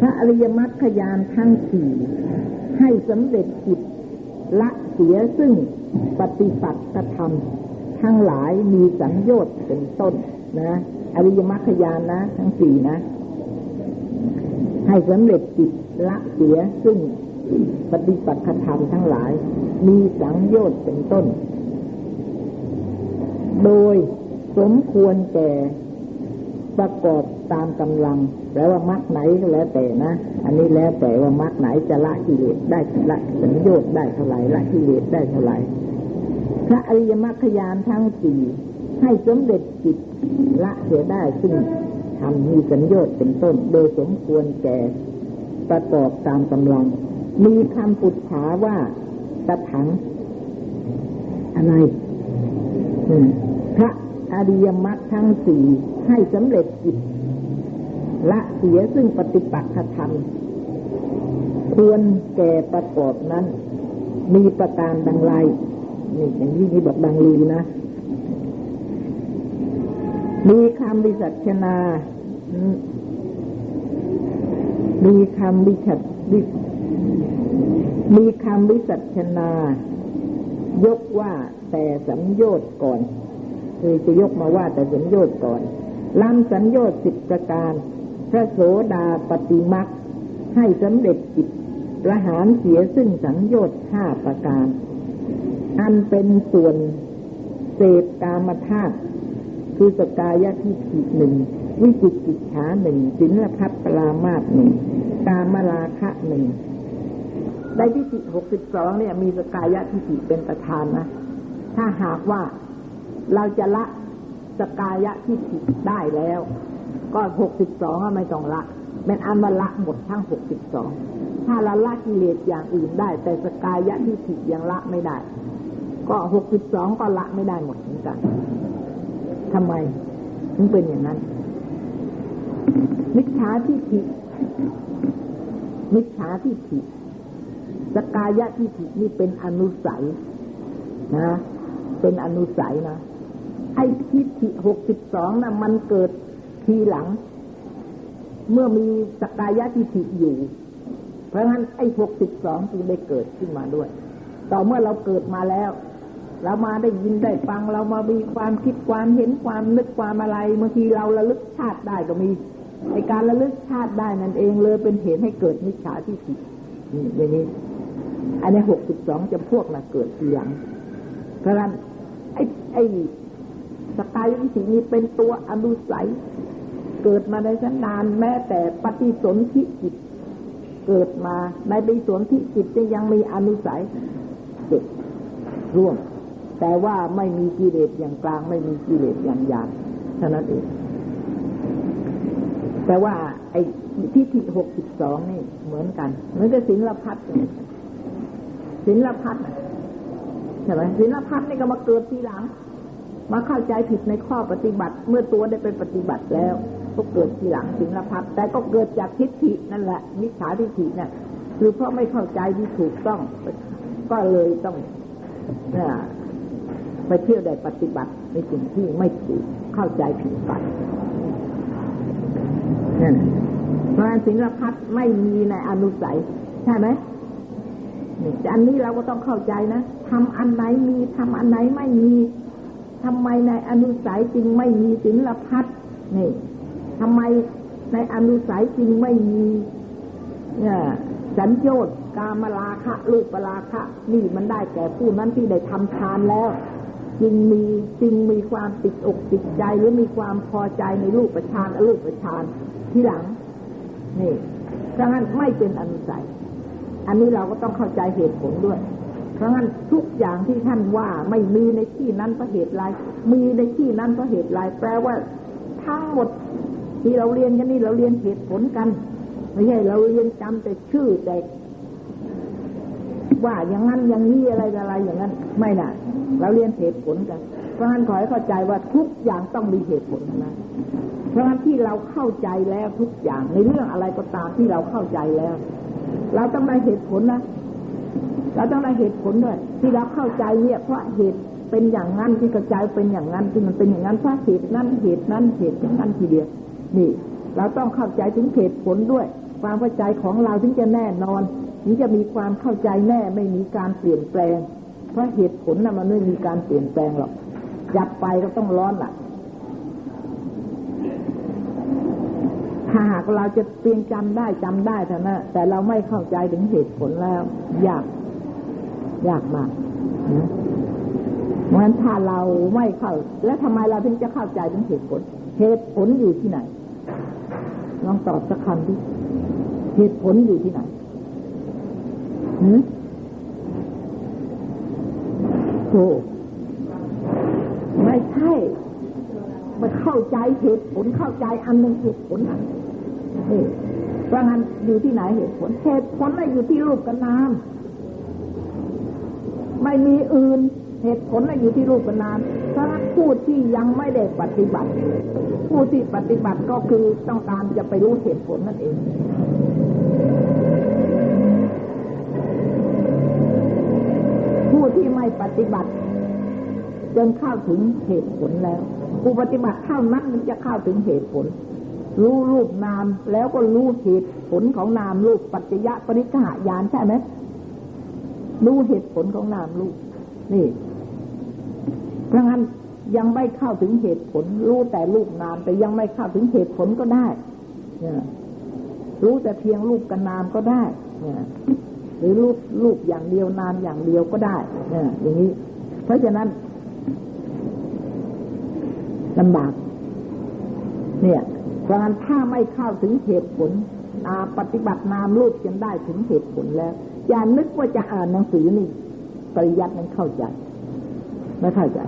พระอริยมรรคยานทั้งสี่ให้สำเร็จจิตละเสียซึ่งปฏิปัติธรรม ทั้งหลายมีสัญญชน์เป็นต้นนะอริยมรรคยานนะ ทั้งสี่นะ ให้สำเร็จจิตละเสียซึ่งปฏิปัติธรรมทั้งหลาย มีสังโยชน์เป็นต้น โดยสมควรแก่ ประกอบตามกำลังแปลว่ามรรคไหนก็แล้วแต่นะ อันนี้แล้วแต่ว่ามรรคไหนจะละกิเลสได้ละสัญโยชน์ได้เท่าไหร่ละกิเลสได้เท่าไหร่พระอริยมรรคยานทั้งสี่ให้สมเด็จจิตละเสียได้ซึ่งทำมีสัญญชน์เป็นต้น โดยสมควรแก่ประกอบตามกำลัง มีคำปุจฉาว่าตะถังอะไรพระ อริยมรรคทั้งสี่ให้สำเร็จจิตละเสียซึ่งปฏิปักษธรรมควรแก่ประกอบนั้น มีประการดังไรนี่อย่างที่นี่บอกดังลือนะ มีคำวิจัชนา มีคำวิจัดวิมีคำวิจัชนา ยกว่าแต่สัญญชน์ก่อน คือจะยกมาว่าแต่สัญญชน์ก่อนลำสัญญชน์สิบประการ พระโสดาปฏิมักให้สำเร็จจิตประหารเสียซึ่งสัญญชน์ห้าประการ อันเป็นส่วนเศษกามธาตุคือสกายะทิฏฐิหนึ่งวิจิกิจฉาหนึ่งสินลพัฒปรามาตหนึ่งกามราคะหนึ่งในทิฏฐิหกสิบสองเนี่ยมีสกายะทิฏฐิเป็นประธานนะ ถ้าหากว่า เราจะละสกายะทิฏฐิได้แล้ว ก็หกสิบสองไม่ต้องละเป็นอันมาละหมดทั้งหกสิบสองถ้าเราละกิเลสอย่างอื่นได้ แต่สกายะทิฏฐิยังละไม่ได้ ก็หกสิบสองก็ละไม่ได้หมดเหมือนกันทำไมถึงเป็นอย่างนั้น มิจฉาทิฏฐิมิจฉาทิฏฐิสกายะทิฏฐินี่เป็นอนุสัยนะ เป็นอนุสัยนะ ไอ้ทิฏฐิหกสิบสองนะมันเกิดทีหลัง เมื่อมีสกายะทิฏฐิอยู่ เพราะฉะนั้นไอ้หกสิบสองจึงได้เกิดขึ้นมาด้วย ต่อเมื่อเราเกิดมาแล้ว เรามาได้ยินได้ฟังเรามามีความคิดความเห็นความนึกความอะไรบางทีเราระลึกชาติได้ก็มีในการระลึกชาติได้นั่นเองเลยเป็นเหตุให้เกิดมิจฉาทิฏฐิอย่างนี้ อันนี้หกสิบสองจะพวกน่ะเกิดทีหลังเพราะฉะนั้นไอ้ไอ้ สกายวิถีนี้เป็นตัวอนุสัย เกิดมาในชั้นนานแม้แต่ปฏิสนธิจิต เกิดมาในปฏิสนธิจิตจะยังมีอนุสัยเจ็ดร่วม แต่ว่าไม่มีกิเลสอย่างกลาง ไม่มีกิเลสอย่างหยาบเท่านั้นเองแต่ว่า ไอ้ทิฏฐิหกสิบสองนี่เหมือนกันเหมือนกับศิลพัฒน์ศิลพัฒน์ใช่ไหมศิลพัฒน์นี่ก็มาเกิดทีหลัง มาเข้าใจผิดในข้อปฏิบัติ เมื่อตัวได้ไปปฏิบัติแล้ว ก็เกิดทีหลังศิงลพัฒแต่ก็เกิดจากทิฏฐินั่นแหละมิจฉาทิฏฐิเนี่ยคือเพราะไม่เข้าใจที่ถูกต้อง ก็เลยต้องนไปเที่ยวได้ปฏิบัติในสิ่งที่ไม่ถูกเข้าใจผิดไปนั่นเพราะศิงลพัฒไม่มีในอนุสัย ใช่ไหมอันนี้เราก็ต้องเข้าใจนะทำอันไหนมีทำอันไหนไม่มี ทำไมในอนุสัยจึงไม่มีศิลพัฒน์นี่ทำไมในอนุสัยจึงไม่มีเนี่ยสัญโยชน์กามราคะลูกปราคะ นี่มันได้แก่ผู้นั้นที่ได้ทำทานแล้วจึงมีจึงมีความติดอกติดใจหรือมีความพอใจในรูปประชานรูปประชานที่หลังนี่เพราะงั้นไม่เป็นอนุสัย อันนี้เราก็ต้องเข้าใจเหตุผลด้วย เพราะงั้นทุกอย่างที่ท่านว่าไม่มีในที่นั้นเพราะเหตุไรมีในที่นั้นเพราะเหตุไรแปลว่า ทั้งหมดที่เราเรียนกันนี่เราเรียนเหตุผลกัน ไม่ใช่เราเรียนจำแต่ชื่อแต่ว่าอย่างนั้นอย่างนี้อะไรอะไรอย่างนั้น ไม่น่ะ เราเรียนเหตุผลกัน เพราะฉะนั้นขอให้เข้าใจว่าทุกอย่างต้องมีเหตุผลนะเพราะฉะนั้นที่เราเข้าใจแล้วทุกอย่างในเรื่องอะไรก็ตามที่เราเข้าใจแล้ว เราต้องได้เหตุผลนะ เราต้องได้เหตุผลด้วย ที่เราเข้าใจเนี่ยเพราะเหตุเป็นอย่างนั้นที่กระจายเป็นอย่างนั้นที่มันเป็นอย่างนั้นเพราะเหตุนั้นเหตุนั้นเหตุอย่างนั้นทีเดียวนี่ เราต้องเข้าใจถึงเหตุผลด้วย ความเข้าใจของเราถึงจะแน่นอนถึงจะมีความเข้าใจแน่ไม่มีการเปลี่ยนแปลง เพราะเหตุผลน่ะมันไม่มีการเปลี่ยนแปลงหรอกจับไปก็ต้องร้อนล่ะถ้าหากเราจะเพียงจำได้จำได้แต่นะแต่เราไม่เข้าใจถึงเหตุผลแล้วยาก ยากมากนะเพราะฉะนั้นถ้าเราไม่เข้า แล้วทำไมเราถึงจะเข้าใจถึงเหตุผล เหตุผลอยู่ที่ไหนลองตอบสักคำดิเหตุผลอยู่ที่ไหนหืมโธไม่ใช่มาเข้าใจเหตุผลเข้าใจอันหนึ่งเหตุผลอันนี่เพราะงั้นอยู่ที่ไหนเหตุผลเหตุผลไม่อยู่ที่รูปกับนาม ไม่มีอื่นเหตุผลอยู่ที่รูปนามเพราะผู้ที่ยังไม่ได้ปฏิบัติ ผู้ที่ปฏิบัติก็คือต้องการจะไปรู้เหตุผลนั่นเองผู้ที่ไม่ปฏิบัติจนเข้าถึงเหตุผลแล้วผู้ปฏิบัติเท่านั้นมันจะเข้าถึงเหตุผล รู้รูปนามแล้วก็รู้เหตุผลของนามรูปปัจจยะปริฆายานใช่ไหม รู้เหตุผลของนามรูปนี่เพราะงั้นยังไม่เข้าถึงเหตุผล รู้แต่รูปนาม แต่ยังไม่เข้าถึงเหตุผลก็ได้รู้แต่เพียงรูปกับนามก็ได้หรือรูปรูปอย่างเดียวนามอย่างเดียวก็ได้อย่างนี้ เพราะฉะนั้นลำบาก เนี่ยเพราะงั้นถ้าไม่เข้าถึงเหตุผลอาปฏิบัตินามรูปจนได้ถึงเหตุผลแล้ว อย่านึกว่าจะอ่านหนังสือนี่ ปริยัตินั้นเข้าใจไม่เข้าใจ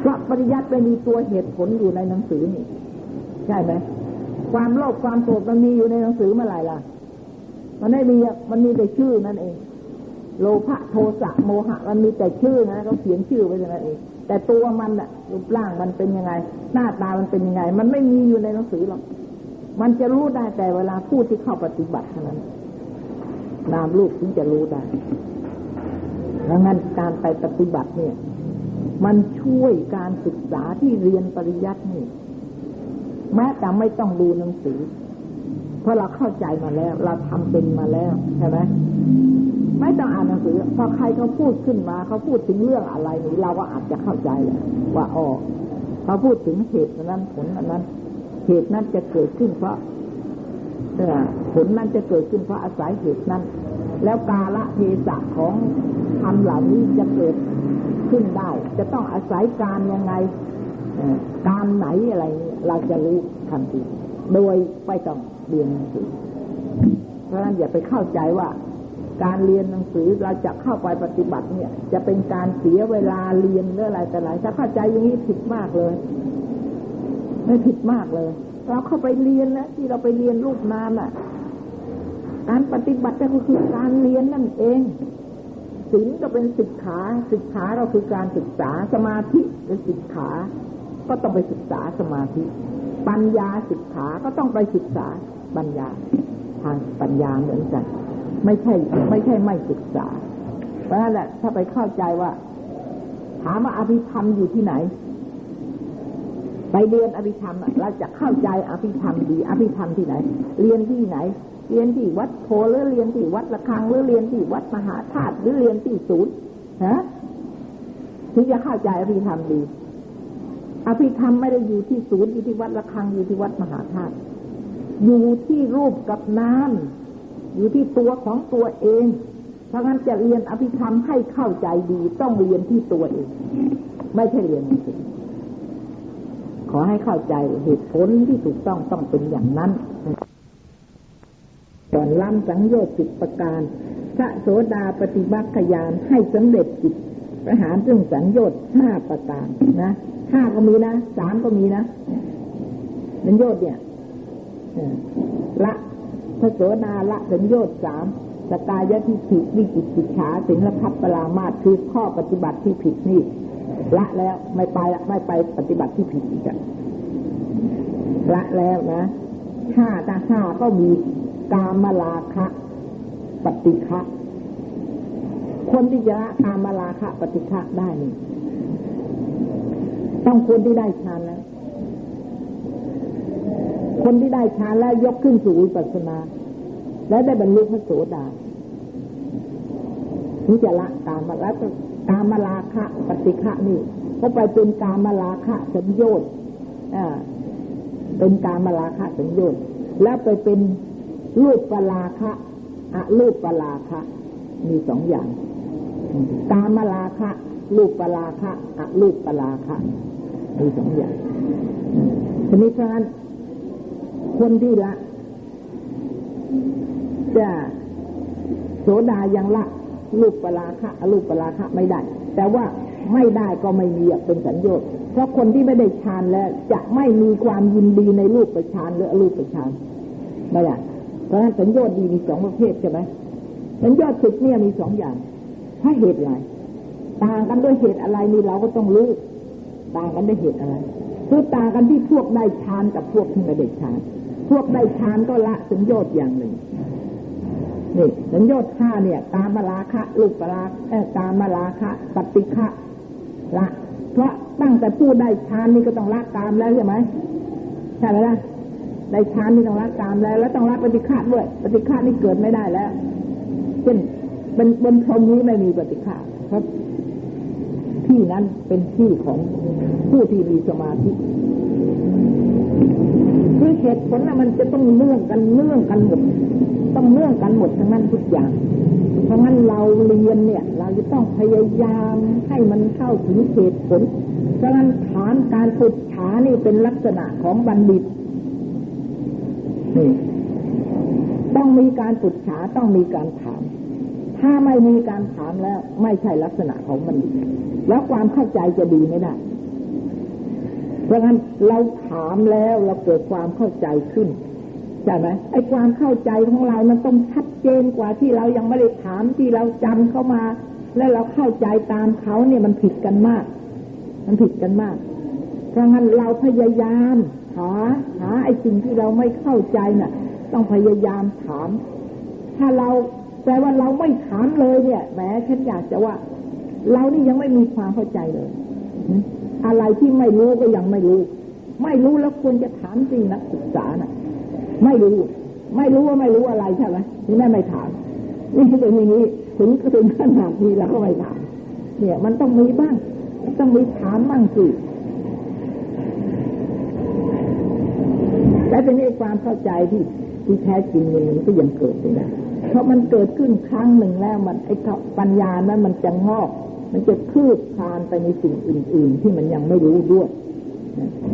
เพราะปริยัติไม่มีตัวเหตุผลอยู่ในหนังสือนี่ ใช่ไหมความโลภความโกรธมันมีอยู่ในหนังสือเมื่อไหร่ล่ะ มันไม่มีมันมีแต่ชื่อนั่นเอง โลภะโทสะโมหะ มันมีแต่ชื่อนะเขาเขียนชื่อไว้อย่างนั้นเอง แต่ตัวมันอะรูปร่างมันเป็นยังไง หน้าตามันเป็นยังไง มันไม่มีอยู่ในหนังสือหรอกมันจะรู้ได้แต่เวลาผู้ที่เข้าปฏิบัติเท่านั้น นามรูปถึงจะรู้ได้ดังนั้นการไปปฏิบัติเนี่ย มันช่วยการศึกษาที่เรียนปริยัตินี่แม้แต่ไม่ต้องดูหนังสือ เพราะเราเข้าใจมาแล้ว เราทำเป็นมาแล้วใช่ไหมไม่ต้องอ่านหนังสือ พอใครเขาพูดขึ้นมาเขาพูดถึงเรื่องอะไรนี่เราก็อาจจะเข้าใจแหละว่าอ๋อเขาพูดถึงเหตุนั้นผลนั้น เหตุนั้นจะเกิดขึ้นเพราะ ผลนั้นจะเกิดขึ้นเพราะอาศัยเหตุนั้น แล้วกาละเทศะของธรรมเหล่านี้จะเกิดขึ้นได้ จะต้องอาศัยการยังไงการไหนอะไรเราจะรู้ทันทีโดยไม่ต้องเรียนหนังสือ เพราะฉะนั้นอย่าไปเข้าใจว่า การเรียนหนังสือเราจะเข้าไปปฏิบัติเนี่ย จะเป็นการเสียเวลาเรียนหรืออะไรแต่ไรถ้าเข้าใจอย่างนี้ผิดมากเลย ไม่ผิดมากเลย เราเข้าไปเรียนแล้วที่เราไปเรียนรูปนามอะ การปฏิบัติก็คือการเรียนนั่นเองศีลก็เป็นศึกษาศึกษาเราคือการศึกษาสมาธิเป็นศึกษา ก็ต้องไปศึกษาสมาธิ ปัญญาศึกษาก็ต้องไปศึกษาปัญญาทางปัญญาเหมือนกัน ไม่ใช่ ไม่ใช่ไม่ศึกษา เพราะนั่นแหละถ้าไปเข้าใจว่า ถามว่าอภิธรรมอยู่ที่ไหน ไปเรียนอภิธรรมเราจะเข้าใจอภิธรรมดีอภิธรรมที่ไหน เรียนที่ไหน เรียนที่วัดโพหรือเรียนที่วัดระฆังหรือเรียนที่วัดมหาธาตุหรือเรียนที่ศูนย์ฮะถึงจะเข้าใจอภิธรรมดี อภิธรรมไม่ได้อยู่ที่ศูนย์อยู่ที่วัดระฆังอยู่ที่วัดมหาธาตุอยู่ที่รูปกับนามอยู่ที่ตัวของตัวเอง เพราะงั้นจะเรียนอภิธรรมให้เข้าใจดี ต้องเรียนที่ตัวเอง ไม่ใช่เรียนหนังสือ ขอให้เข้าใจเหตุผลที่ถูกต้องต้องเป็นอย่างนั้นก่อนล้ำสังโยชน์สิบประการ พระโสดาปฏิบัติขยานให้สำเร็จจิตประหารเรื่องสังโยชน์ห้าประการนะห้าก็มีนะสามก็มีนะสังโยชน์เนี่ยละพระโสดาละสัญโยชน์สามสกายะทิฏฐิวิจิกิจฉาสิงลพับปรามาตคือข้อปฏิบัติที่ผิดนี่ ละแล้วไม่ไปไม่ไปปฏิบัติที่ผิดอีกละแล้วนะห้าตาห้าก็มีกามลาคะปฏิฆะคนที่จะละกามลาคะปฏิฆะได้นี่ต้องคนที่ได้ฌานแล้วคนที่ได้ฌานแล้วยกขึ้นสู่วิปัสสนา แล้วได้บรรลุพระโสดาถึ งจะละกามาแล้วกามลาคะปฏิฆะนี่ก็ไปเป็นกามลาคะสัญญชน์อ่าเป็นกามลาคะสัญญชน์แล้วไปเป็นรูปปลาคะอะรูปปลาคะ มีสองอย่างกามลาคะรูปปลาคะอะรูปปลาคะมีสองอย่างทีนี้เพราะนั้นคนที่ละจะโสดายังละ รูปปราคะรูปปราคะไม่ได้ แต่ว่าไม่ได้ก็ไม่มีเป็นสัญญาเพราะคนที่ไม่ได้ฌานแล้วจะไม่มีความยินดีในรูปประชานหรือรูปประชานไม่ได้เพราะฉะนั้นสัญญาดีมีสองประเภทใช่ไหมสัญญาสิกเนี่ยมีสองอย่างถ้าเหตุอะไรต่างกันด้วยเหตุอะไรนี่เราก็ต้องรู้ต่างกันด้วยเหตุอะไรคือต่างกันที่พวกได้ฌานกับพวกที่ไม่ได้ฌานพวกได้ฌานก็ละสัญญาอย่างหนึ่ง นี่สัญญาห้าเนี่ย ตามมาลาคะลูกปลาเอตามมาลาคะปฏิฆะละเพราะตั้งแต่ผู้ได้ฌานนี่ก็ต้องละตามแล้วใช่ไหมใช่ไหมล่ะได้ฌานนี่ต้องละตามแล้ว แล้วต้องละปฏิฆะด้วยปฏิฆะนี่เกิดไม่ได้แล้วเช่นบนบนพรมนี้ไม่มีปฏิฆะเพราะที่นั้นเป็นที่ของผู้ที่มีสมาธิคือเหตุผลนะมันจะต้องเนื่องกันเนื่องกันหมด ต้องเนื่องกันหมดทั้งนั้นทุกอย่าง เพราะงั้นเราเรียนเนี่ย เราจะต้องพยายามให้มันเข้าถึงเหตุผลเพราะงั้นฐานการฝึกฉานี่เป็นลักษณะของบัณฑิตนี่ต้องมีการฝึกฉาต้องมีการถาม ถ้าไม่มีการถามแล้ว ไม่ใช่ลักษณะของบัณฑิต แล้วความเข้าใจจะดีไม่ได้เพราะงั้นเราถามแล้วเราเกิดความเข้าใจขึ้น ใช่ไหมไอ้ความเข้าใจของเรามันต้องชัดเจนกว่าที่เรายังไม่ได้ถามที่เราจำเข้ามา แล้วเราเข้าใจตามเขาเนี่ยมันผิดกันมาก มันผิดกันมาก เพราะงั้นเราพยายามหาหาไอ้สิ่งที่เราไม่เข้าใจน่ะ ต้องพยายามถาม ถ้าเราแปลว่าเราไม่ถามเลยเนี่ยแหมฉันอยากจะว่า เรานี่ยังไม่มีความเข้าใจเลย อะไรที่ไม่รู้ก็ยังไม่รู้ ไม่รู้แล้วควรจะถามจริงนักศึกษานะ่ะ ไม่รู้ ไม่รู้ว่าไม่รู้อะไรใช่ไหมนี่แม่ไม่ถามนี่เป็นอย่างนี้ถึงถึงขนาดนี้แล้วก็ไม่ถามเนี่ยมันต้องมีบ้าง ต้องมีถามบ้างสิแต่เป็นไอ้ความเข้าใจที่ที่แท้จริงมันก็ยังเกิดอยู่นะเพราะมันเกิดขึ้นครั้งหนึ่งแล้วมันไอ้ปัญญานั้นมันจะงอก มันจะคืบคลานไปในสิ่งอื่น ๆ ที่มันยังไม่รู้ด้วย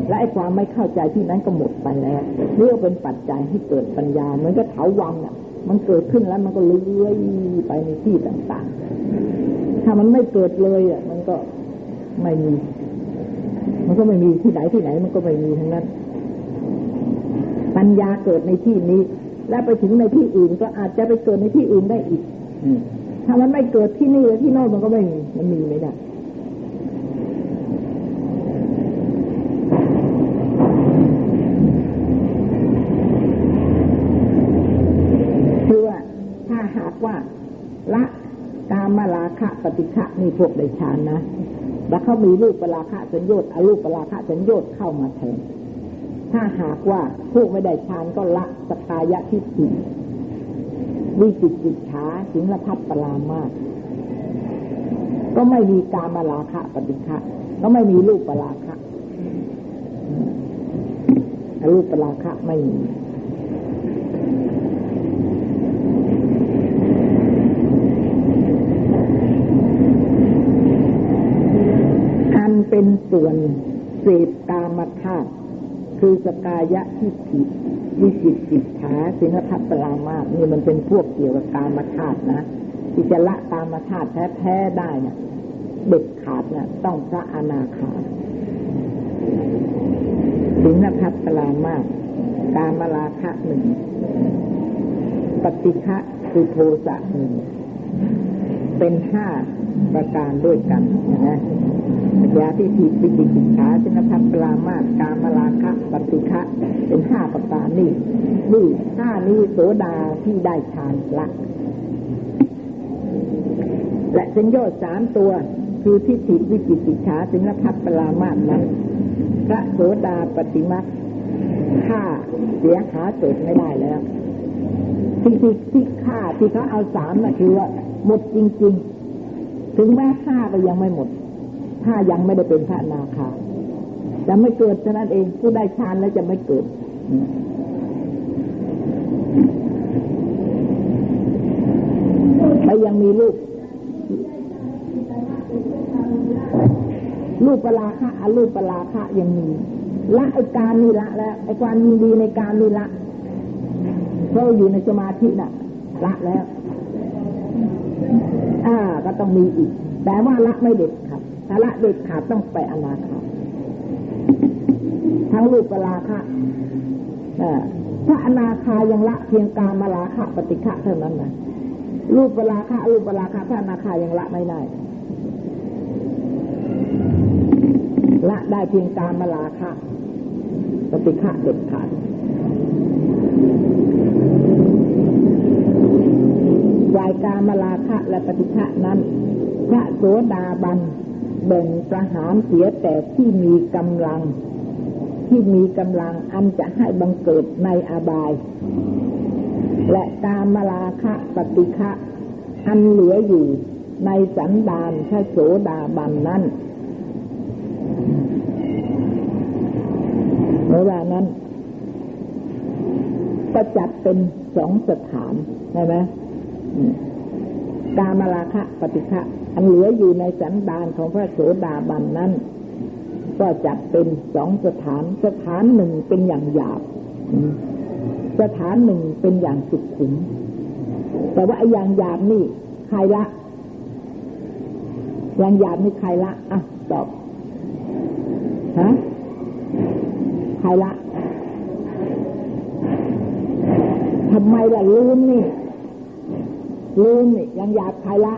และไอ้ความไม่เข้าใจที่นั้นก็หมดไปแล้วเรื่อเป็นปัจจัยให้เกิดปัญญาเหมือนกับเถาวังเนี่ยมันเกิดขึ้นแล้วมันก็เลื้อยไปในที่ต่างๆ ถ้ามันไม่เกิดเลยอะ มันก็ไม่มี มันก็ไม่มีที่ไหนที่ไหน มันก็ไม่มีทั้งนั้น ปัญญาเกิดในที่นี้ แล้วไปถึงในที่อื่นก็อาจจะไปเกิดในที่อื่นได้อีกถ้ามันไม่เกิดที่นี่แล้วที่น่นมันก็ไม่มีมันมีไม่ได้าราคะปฏิฆะนี่พวกได้ฌานนะ แล้วเขามีรูปปราคะสัญญาอารูปปราคะสัญญาเข้ามาแทน ถ้าหากว่าพวกไม่ได้ฌานก็ละสกายะทิฏฐิวิจิตจิตฉาสิงลพัฒปรามาก็ไม่มีการมาลาคะปฏิฆะก็ไม่มีรูปปราคะรูปปราคะไม่มี เป็นส่วนเศษตามธาตุคือสกายะที่ผิดวิจิตจิตขาสินพัตปรามาสนี่มันเป็นพวกเกี่ยวกับกามธาตุนะที่จะละตามธาตุแท้ๆได้เนี่ยเด็ดขาดเนี่ยต้องพระอนาคาสินพัตปรามาสกามราคะหนึ่งปฏิฆะคือโทสะหนึ่ง เป็นห้าประการด้วยกันนะยาที่ผิดปิจิกิขาชนพันปรามาตกามลาคะปฏิฆะเป็นห้าประการนี่นี่ห้านี้โสดาที่ได้ฌานละและสัญญาสามตัวคือทิฏฐิวิจิกิจฉาสินพัฒปรามาตนั้นพระโสดาปฏิมาฆ่าเสียหาเกิดไม่ได้แล้วที่ที่ที่ฆ่าที่เขาเอาสามนะคือว่า หมดจริง ๆ ถึงแม้ฆ่าก็ยังไม่หมด ถ้ายังไม่ได้เป็นพระนาคาจะไม่เกิดเท่านั้นเองผู้ได้ฌานแล้วจะไม่เกิดไปยังมีลูกลูกปลาคะอาลูกปลาคะยังมีละไอการนี่ละแล้วไอความยินดีในการนี่ละเพราะอยู่ในสมาธิน่ะ ละแล้วาก็ต้องมีอีก แต่ว่าละไม่เด็ดขาดถ้าละเด็ดขาดต้องไปอนาคาทั้งรูปปราคะถ้าอนาคายังละเพียงกามาลาคะปฏิฆะเท่านั้นนะรูปปราคะรูปปราคะถ้าอนาคายังละไม่ได้ละได้เพียงกามาลาคะปฏิฆะเด็ดขาด วายกามลาคะและปฏิฆะนั้น พระโสดาบันแบ่งประหารเสียแต่ที่มีกำลัง ที่มีกำลังอันจะให้บังเกิดในอบาย และกามลาคะปฏิฆะอันเหลืออยู่ในสันดานพระโสดาบันนั้นเวลานั้นก็จัดเป็นสองสถานใช่ไหม กามราคะปฏิฆะอันเหลืออยู่ในสันดานของพระโสดาบันนั้น ก็จัดเป็นสองสถาน สถานหนึ่งเป็นอย่างหยาบ สถานหนึ่งเป็นอย่างสุขุม แต่ว่าไอ้อย่างหยาบนี่ใครละอย่างหยาบนี่ใครละอะตอบฮะใครละทำไมล่ะลืมนี่ ลืมนี่ยังหยาบใครละ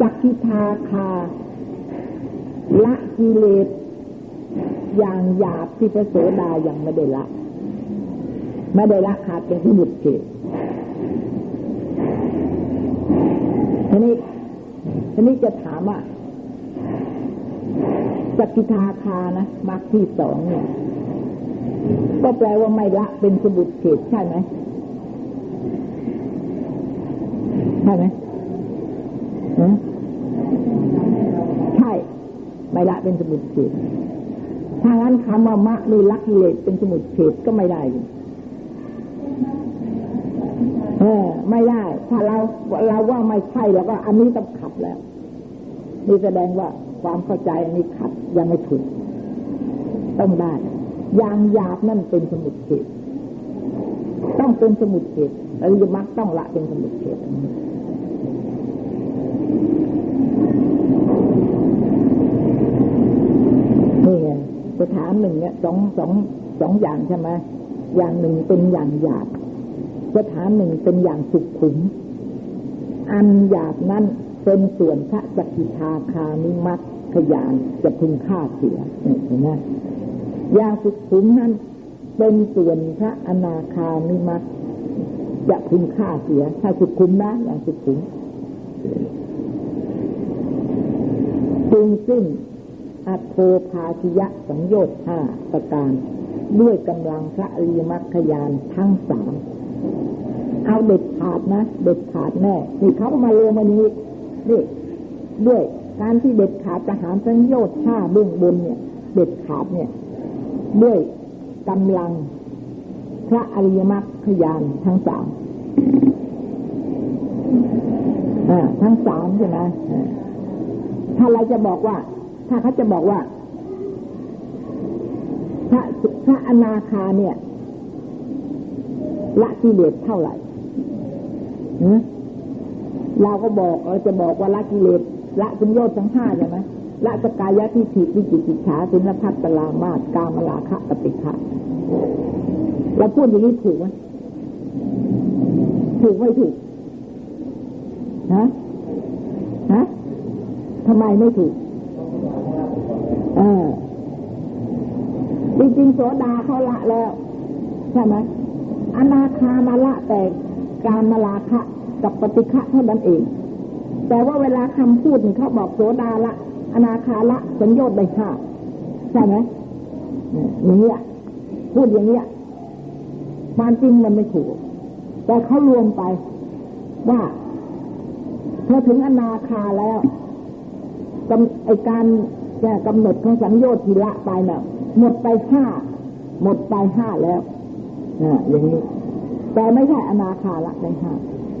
จักขิทาคา ละกิเลสอย่างหยาบที่พระโสดายังไม่ได้ละ ไม่ได้ละขาดเป็นสมุดเขตทีนี้ทีนี้จะถามว่าจักขิทาคานะมรรคที่สองเนี่ย ก็แปลว่าไม่ละเป็นสมุดเขตใช่ไหมใช่ไหมใช่ไม่ละเป็นสมุดเฉดถ้างั้นคำว่ามะนี่ลักกิเลสเป็นสมุดเฉดก็ไม่ได้เออ ไม่ได้ ถ้าเราเราว่าไม่ใช่แล้วก็ อันนี้ต้องขัดแล้ว นี่แสดงว่าความเข้าใจอันนี้ขัดยังไม่ถูกต้องได้ยางหยาบนั่นเป็นสมุดเฉดต้องเป็นสมุดเฉดอริยมรรคต้องละเป็นสมุดเฉดนี่ไง สถานหนึ่งเนี่ยสองสองสองอย่างใช่ไหมอย่างหนึ่งเป็นอย่างหยาบสถานหนึ่งเป็นอย่างสุขุม อันหยาบนั้นเป็นส่วนพระสกิทาคานิมัตขยานจะพึงฆ่าเสียเห็นไหมอย่างสุขุมนั้นเป็นส่วนพระอนาคานิมัตจะพึงฆ่าเสีย ถ้าสุขุมนะอย่างสุขุมจึงซึ่ง อัตโทภาชิยะสังโยชน์ห้าประการ ด้วยกำลังพระอริยมรรคยานทั้งสามเอาเด็ดขาดนะเด็ดขาดแน่นี่เขามาลงมานี้นี่ด้วยการที่เด็ดขาดประหารสังโยชน์ห้าเบื้องบนเนี่ย เด็ดขาดเนี่ย ด้วยกำลังพระอริยมรรคยานทั้งสามทั้งสามใช่ไหมถ้าเราจะบอกว่า ถ้าเขาจะบอกว่า พระพระอนาคาเนี่ยละกิเลสเท่าไหร่เราก็บอกเราจะบอกว่าละกิเลสละสัญญชน์ทั้งห้าใช่ไหมละสกายะทิฏฐิวิจิกิจฉาสุนพัตตลามาตกามลาคะปฏิฆะเราพูดอย่างนี้ถูกไหมถูกไม่ถูกฮะฮะทำไมไม่ถูก เออจริงๆโสดาเขาละแล้ว ใช่ไหมอนาคามาละแต่การมาลาคะกับปฏิฆะเท่านั้นเอง แต่ว่าเวลาคำพูดเขาบอกโสดาละ อนาคาละสัญญต์ได้ห้าใช่ไหมอย่างนี้ยพูดอย่างนี้พความจริงมันไม่ถูก แต่เขารวมไปว่าพอถึงอนาคาแล้วไอการ แก้กำหนดของสัญญาทีละไปนะ่ะ หมดไปห้าหมดไปห้าแล้วนะอย่างนี้ แต่ไม่ใช่อนาคาละได้ห้า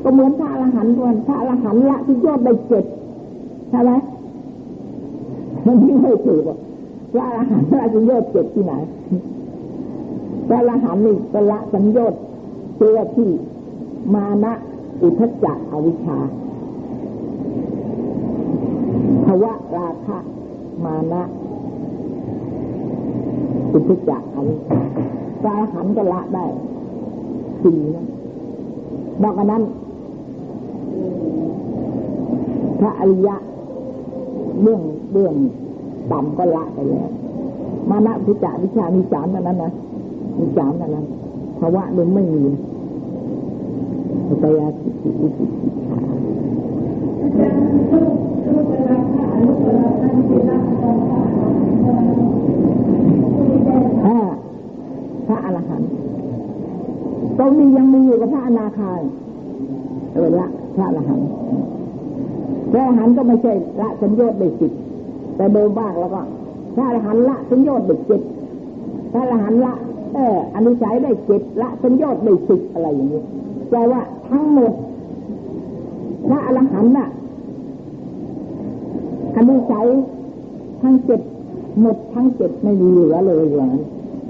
ก็เหมือนพระอรหันต์ด้วยพระอรหันต์ละที่ยอดได้เจ็ดใช่ไหมมันไม่เคยถูกพระอรหันต์ละที่ยอดเจ็ดที่ไหนพระอรหันต์นี่ก็ละสัญญาเชื่อที่มานะอุทจักอวิชชาภวะราคะ มานะอุทจักอวิชชาพระอรหันต์ก็ละได้สี่นะนอกจากนั้น พระอริยะเรื่องเรื่องต่ำก็ละไปแล้วมานะพิจาวิชามีสามนั้นนะมีสามนั้นภาวะหนึ่งไม่มีปยาสิสิสิ ตรงนี้ยังมีอยู่กับพระอนาคาเออละพระอรหันต์พระอรหันต์ก็ไม่ใช่ละสัญญาได้สิบแต่โดยบ้างแล้วก็พระอรหันต์ละสัญญาได้เจ็ดพระอรหันต์ละ เอออนุสัยได้เจ็ดละสัญญาได้สิบอะไรอย่างนี้แปลว่าทั้งหมดพระอรหันต์น่ะอนุสัยทั้งเจ็ดหมดทั้งเจ็ดไม่มีเหลือเลยอย่างนั้น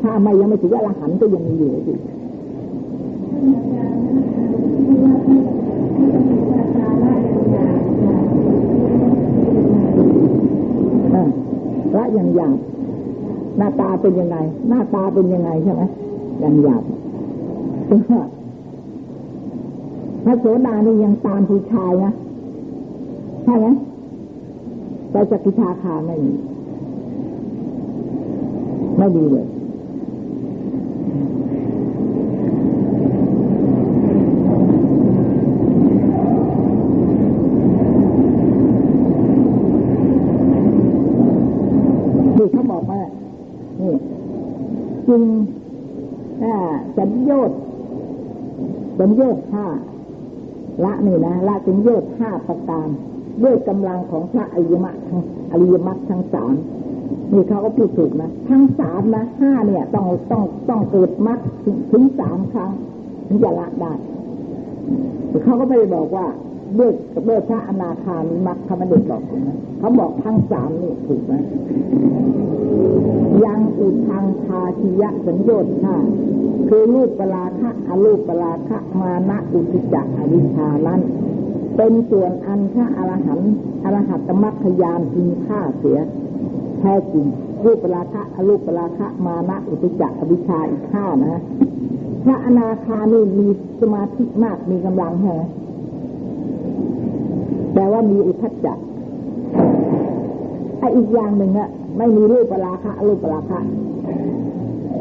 ถ้าไม่ยังไม่ถึงอรหันต์ก็ยังมีเหลืออ ยู่ละอย่างอย่างหน้าตาเป็นยังไง หน้าตาเป็นยังไงใช่ไหมอย่างหยาบพระโสดานี่ยังตามผู้ชายนะใช่ไหมแต่สกิทาคาไม่มีไม่ดีเลยที่เขาบอกว่านี่จริง สัญญาณสัญญาณห้าละนี่นะละสัญญาณห้าประการด้วยกำลังของพระอริยมรรคอริยมรรคทั้งสามนี่เขาก็พูดถูกนะทั้งสามนะห้าเนี่ย ต้องต้องต้องเกิดมรรคถึงสามครั้งถึงจะละได้เขาก็ไม่ได้บอกว่าด้วยด้วยพระอนาคามีมรรคเขาไม่ได้บอกนะเขาบอกทั้งสามนี่ถูกไหม งอุทางทาชิยะสัญญาห้าคือรูปปราคะอรูปปราคะมานะอุติจักอวิชานั้น เป็นส่วนอันพระอรหันต์อรหัตตมัคคยานพิงค่าเสียแท้จริงรูปราคะอรูปปราคะมานะอุติจักอวิชาอีกข้านะพระอนาคานี่มีสมาธิมากมีกำลังใช่ไหมแต่ว่ามีอุทจักไออีกอย่างหนึ่งอะ ไม่มีรูปราคะรูปราคะ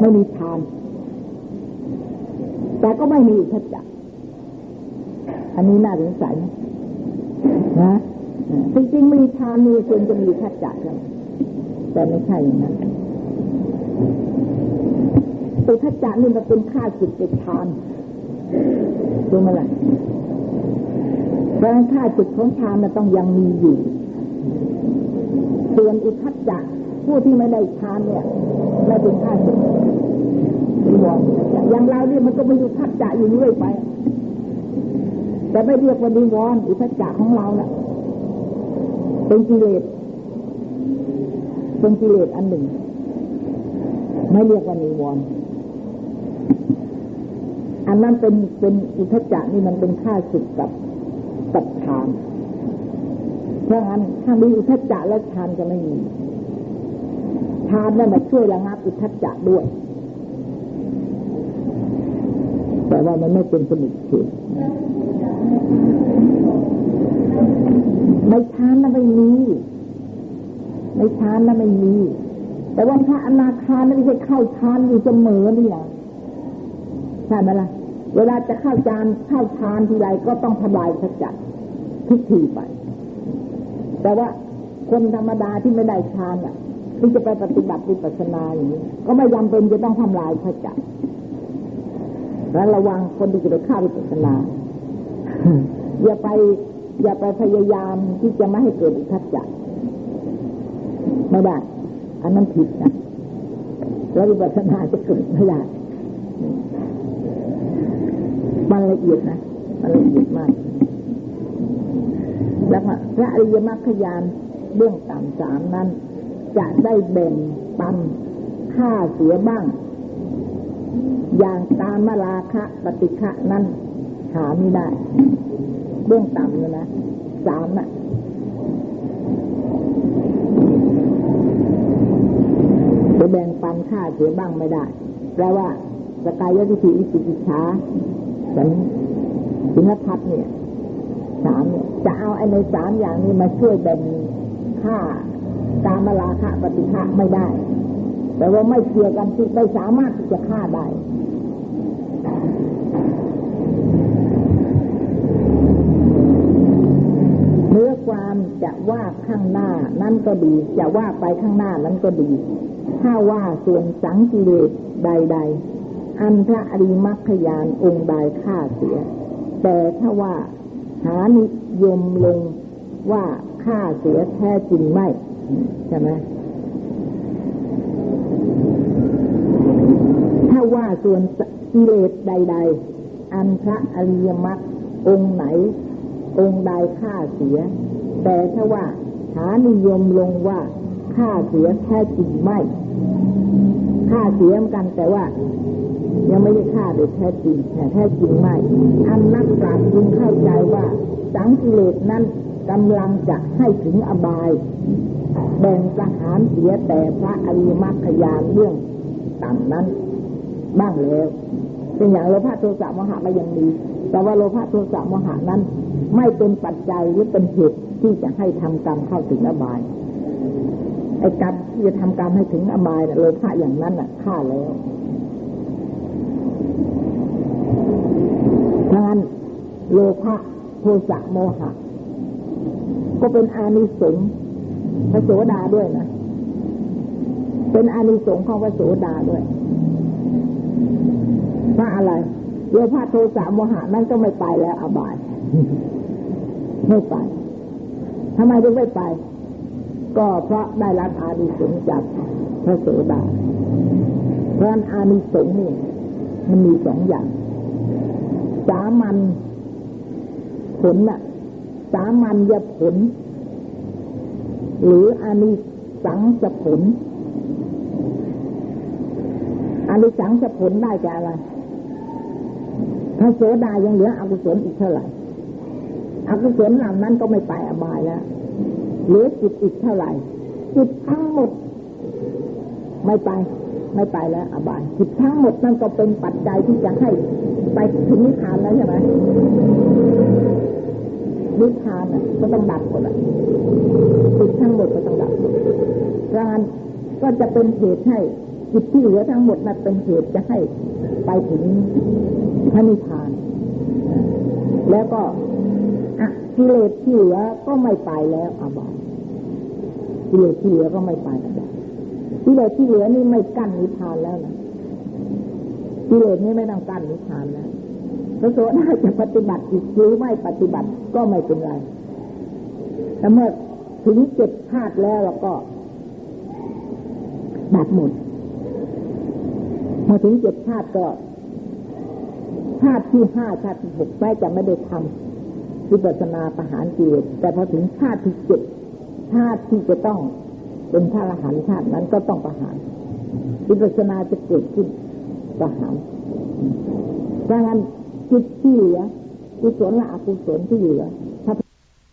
ไม่มีทาน แต่ก็ไม่มีอุทจักอันนี้น่าสงสัยนะจริงๆมีทานมีควรจะมีทัจจะแต่ไม่ใช่อย่างนั้นตัวทัจจะนี่มันเป็นค่าจิตเป็นทานดูมาละเพราะค่าจิตของทานมันต้องยังมีอยู่ส่วนอุทัจจะ ผู้ที่ไม่ได้ทานเนี่ยไม่เป็นค่าจิตอย่างเราเนี่ยมันก็ไม่อยู่ทัจจะอยู่เรื่อยไป แต่ไม่เรียกว่านิวรณ์อุทจักของเราแหละเป็นกิเลสเป็นกิเลสอันหนึ่ง ไม่เรียกว่านิวรณ์อันนั้นเป็นเป็นอุทจักนี่มันเป็นค่าสุดกับกับฌานเพราะงั้นถ้ามีอุทจักแล้วฌานจะไม่มี ฌานนั่นมาช่วยระงับอุทจักด้วย แต่ว่ามันไม่เป็นสนิทเฉยในชานนั้นไม่มีในชานนั้นไม่มี แต่ว่าพระอนาคานไม่ใช่เข้าชานอยู่เสมอนี่นะใช่ไหมล่ะเวลาจะเข้าจานเข้าชานทีไรก็ต้องทำลายสัจจะทุกทีไป แต่ว่าคนธรรมดาที่ไม่ได้ฌานอะ ที่จะไปปฏิบัติวิปัสนาอย่างนี้ก็ไม่จำเป็นจะต้องทำลายสัจจะแล้วระวังคนที่จะไปฆ่าวิปัสสนาอย่าไป อย่าไปพยายามที่จะไม่ให้เกิดอุทธัจจะไม่ได้ อันนั้นผิดนะแล้ววิปัสสนาจะเกิดไม่ได้มันละเอียดนะมันละเอียดมาก แล้วพระอริยมรรคยานเบื้องต่ำสามนั้น จะได้แบ่งปันค่าเสียบ้าง อย่างตามมาราคะปฏิฆะนั้นหาไม่ได้ เบื้องต่ำเลยนะสามน่ะจะแบ่งปันค่าเสียบ้างไม่ได้แปลว่าสกายทิฏฐิวิจิกิจฉาสันสินพัฒเนี่ยสามเนี่ยจะเอาไอ้ในสามอย่างนี้มาช่วยแบ่งค่า กามลาคะปฏิฆะไม่ได้ แต่ว่าไม่เกี่ยวกันที่ไม่สามารถที่จะฆ่าได้เนื้อความจะว่าข้างหน้านั่นก็ดี จะว่าไปข้างหน้านั้นก็ดี ถ้าว่าส่วนสังกิเลสใด ๆ อันพระอริมัคคยานองค์ใดฆ่าเสีย แต่ถ้าว่าหานิยมลงว่าฆ่าเสียแท้จริงไม่ ใช่ไหมถ้าว่าส่วนกิเลสใด ๆ อันพระอริยมรรคองค์ไหน องค์ใดฆ่าเสีย แต่ถ้าว่าหานิยมลงว่าฆ่าเสียแท้จริงไม่ฆ่าเสียมกันแต่ว่า ยังไม่ได้ฆ่าโดยแท้จริงแต่แท้จริงไม่อันนักปราชญ์จึงเข้าใจว่าสังกิเลสนั้นกำลังจะให้ถึงอบาย แบ่งประหารเสียแต่พระอริมรรคยานเรื่องต่ำนั้น บ้างแล้วเป็นอย่างโลภะโทสะโมหะมายังดีแต่ว่าโลภะโทสะโมหะนั้น ไม่เป็นปัจจัยหรือเป็นเหตุที่จะให้ทำกรรมเข้าถึงอบายไอ้กรรมที่จะทำกรรมให้ถึงอบายโลภะอย่างนั้นน่ะฆ่าแล้วดังนั้นโลภะโทสะโมหะ ก็เป็นอานิสงส์ พระโสดาด้วยนะเป็นอานิสงส์ของพระโสดาด้วยเพราะอะไรโลภะโทสะโมหะนั่นก็ไม่ไปแล้วอาบายไม่ไปทำไมถึงไม่ไป ก็เพราะได้รับอานิสงส์จากพระโสดาเพราะนั้นอานิสงส์นี่มันมีสองอย่าง สามัญผลน่ะ สามัญญผล หรืออานิสังสผลอานิสังสผลได้แก่อะไรพระโสดายังเหลืออกุศลอีกเท่าไหร่อกุศลเหล่านั้นก็ไม่ไปอบายแล้วเหลือจิตอีกเท่าไหร่จิตทั้งหมด ไม่ไป ไม่ไปแล้ว อบายจิตทั้งหมดนั่นก็เป็นปัจจัยที่จะให้ไปถึงนิพพานแล้วใช่ไหม นิพพานอะก็ต้องดับหมดอะจิตทั้งหมดก็ต้องดับหมดดังนั้นก็จะเป็นเหตุให้จิตที่เหลือทั้งหมดนั้นเป็นเหตุจะให้ไปถึงพระนิพพาน แล้วก็กิเลสที่เหลือก็ไม่ไปแล้วอบายกิเลสที่เหลือก็ไม่ไปอบายกิเลสที่เหลือนี่ไม่กั้นนิพพานแล้วนะกิเลสนี่ไม่ต้องกั้นนิพพานแล้ว พระโสดาจะปฏิบัติอีกหรือไม่ปฏิบัติก็ไม่เป็นไรแต่เมื่อถึงเจ็ดชาติแล้วเราก็ดับหมดมาถึงเจ็ดชาติก็ชาติที่ห้าชาติที่หกแม้จะไม่ได้ทำวิปัสนาประหารกิเลสแต่พอถึงชาติที่เจ็ดชาติที่จะต้องเป็นพระอรหันต์ชาตินั้นก็ต้องประหารวิปัสนาจะเกิดขึ้นประหารดังนั้น จิตที่เหลือกุศลและอกุศลที่เหลือ